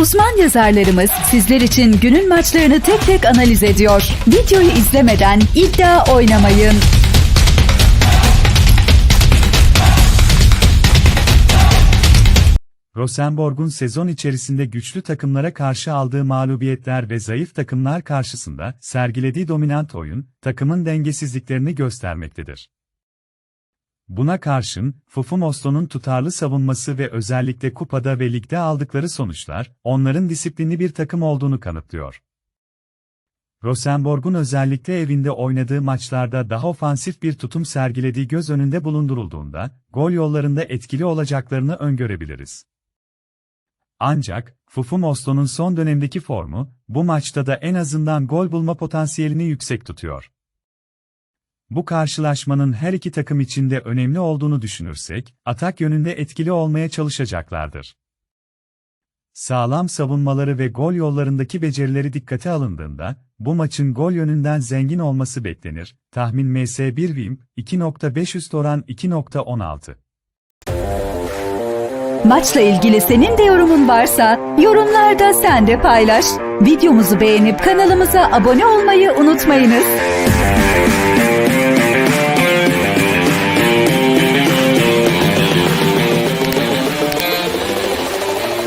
Uzman yazarlarımız sizler için günün maçlarını tek tek analiz ediyor. Videoyu izlemeden iddia oynamayın. Rosenborg'un sezon içerisinde güçlü takımlara karşı aldığı mağlubiyetler ve zayıf takımlar karşısında sergilediği dominant oyun, takımın dengesizliklerini göstermektedir. Buna karşın, Fufumoslo'nun tutarlı savunması ve özellikle kupada ve ligde aldıkları sonuçlar, onların disiplinli bir takım olduğunu kanıtlıyor. Rosenborg'un özellikle evinde oynadığı maçlarda daha ofansif bir tutum sergilediği göz önünde bulundurulduğunda, gol yollarında etkili olacaklarını öngörebiliriz. Ancak, Fufumoslo'nun son dönemdeki formu, bu maçta da en azından gol bulma potansiyelini yüksek tutuyor. Bu karşılaşmanın her iki takım için de önemli olduğunu düşünürsek, atak yönünde etkili olmaya çalışacaklardır. Sağlam savunmaları ve gol yollarındaki becerileri dikkate alındığında, bu maçın gol yönünden zengin olması beklenir. Tahmin MS1 Vim, 2.5 üst oran 2.16. Maçla ilgili senin de yorumun varsa yorumlarda sen de paylaş. Videomuzu beğenip kanalımıza abone olmayı unutmayınız.